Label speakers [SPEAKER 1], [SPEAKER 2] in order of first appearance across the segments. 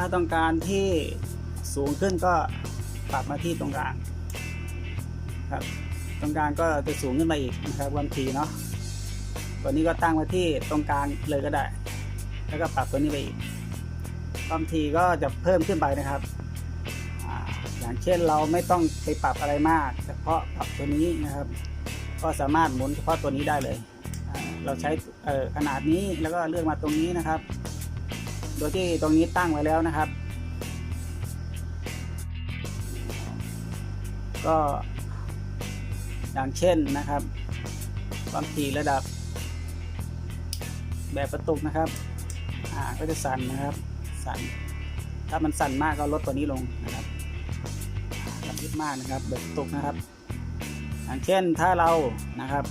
[SPEAKER 1] ถ้าต้องการที่สูงขึ้นก็ปรับมาที่ตรงกลางครับ ตรงกลางก็จะสูงขึ้นมาอีกนะครับวามถี่เนาะตัวนี้ก็ตั้งไว้ที่ตรงกลางเลยก็ได้ แล้วก็ปรับตัวนี้ไปอีกความถี่ก็จะเพิ่มขึ้นไปนะครับอย่างเช่นเราไม่ต้องไปปรับอะไรมาก เฉพาะปรับตัวนี้นะครับ ก็สามารถหมุนเฉพาะตัวนี้ได้เลย เราใช้ขนาดนี้แล้วก็เลือกมาตรงนี้นะครับ โดยที่ตรงนี้ตั้งไว้แล้วนะครับ ก็อย่างเช่นนะครับ ความถี่ระดับ แบบประตุกนะครับอ่าก็จะสั่นนะครับ สั่น ถ้ามันสั่นมากก็ลดตัวนี้ลงนะครับอ่าถ้ายึดมากนะครับแบบประตุกนะครับ อย่างเช่นถ้าเรานะครับ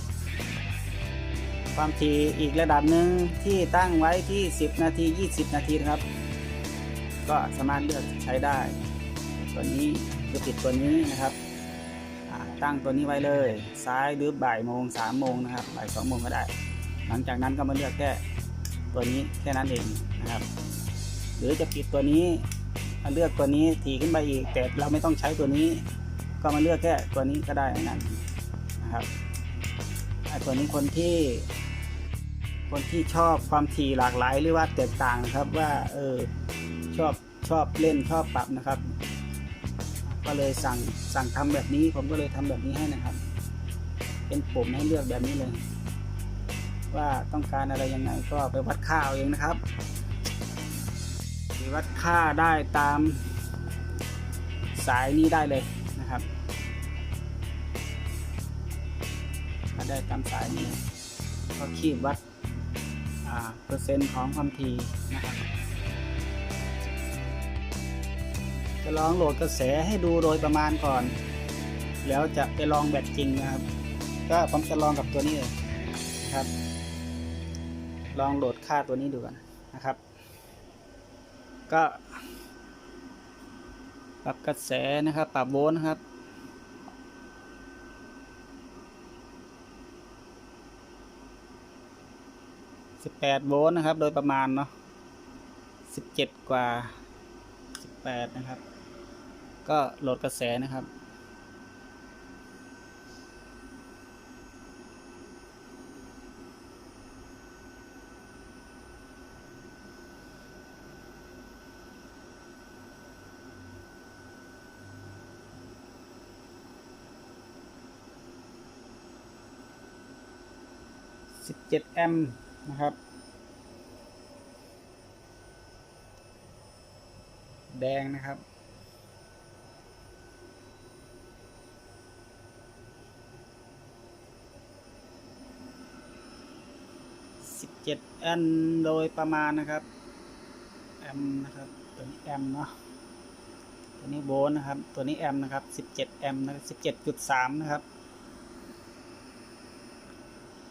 [SPEAKER 1] ความถี่อีกระดับหนึ่งที่ตั้งไว้ที่ 10 นาที 20 นาทีนะครับ ก็สามารถเลือกใช้ได้ ตัวนี้คือปิดตัวนี้นะครับ ตั้งตัวนี้ไว้เลยซ้ายหรือบ่ายโมงสามโมงนะครับบ่ายสองโมงก็ได้ หลังจากนั้นก็มาเลือกแค่ตัวนี้แค่นั้นเองนะครับ หรือจะปิดตัวนี้มาเลือกตัวนี้ถี่ขึ้นไปอีกแต่เราไม่ต้องใช้ตัวนี้ ก็มาเลือกแค่ตัวนี้ก็ได้นกันนะครับไอ้ตัวนี้คนที่ คนที่ชอบความถี่หลากหลายหรือว่าแตกต่างนะครับว่าเออชอบชอบเล่นชอบปรับนะครับ ก็เลยสั่งสั่งทำแบบนี้ผมก็เลยทำแบบนี้ให้นะครับ เป็นปุ่มให้เลือกแบบนี้เลย ว่าต้องการอะไรยังไงก็ไปวัดค่าเอาเองนะครับวัดค่าได้ตามสายนี้ได้เลยนะครับได้ตามสายนี้ก็ขีดวัด เปอร์เซ็นต์ของความถี่นะครับ จะลองโหลดกระแสให้ดูโดยประมาณก่อน แล้วจะไปลองแบบจริงนะครับ ก็ผมจะลองกับตัวนี้เลยนะครับ ลองโหลดค่าตัวนี้ดูกันนะครับ ก็ปรับกระแสนะครับ ปรับโวลต์นะครับ 18 โวลต์นะครับ โดยประมาณเนาะ17 กว่า 18 นะครับ ก็โหลดกระแสนะครับ 17 แอมป์ นะครับ แดงนะครับ17แอมโดยประมาณนะครับ แอมนะครับตัวนี้แอมเนาะตัวนี้โวลต์นะครับ ตัวนี้แอมนะครับ17แอมป์นะครับ17.3นะครับ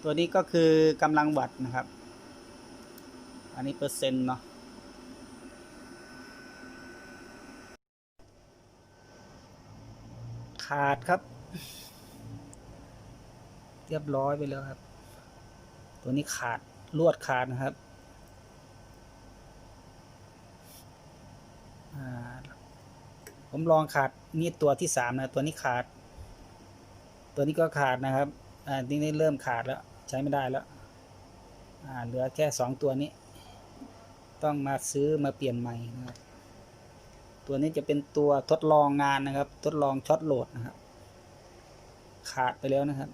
[SPEAKER 1] ตัวนี้ก็คือกำลังวัตต์นะครับ อันนี้เปอร์เซ็นต์เนาะขาดครับ เรียบร้อยไปแล้วครับ ตัวนี้ขาดลวดขาดนะครับผมลองขาดนี่ตัวที่สามนะ ตัวนี้ขาด ตัวนี้ก็ขาดนะครับ อ่านี่เริ่มขาดแล้วใช้ไม่ได้แล้วอ่าเหลือแค่สองตัวนี้ ต้องมาซื้อมาเปลี่ยนใหม่นะครับตัวนี้จะเป็นตัวทดลองงานนะครับ ทดลองช็อตโหลดนะครับ ขาดไปแล้วนะครับ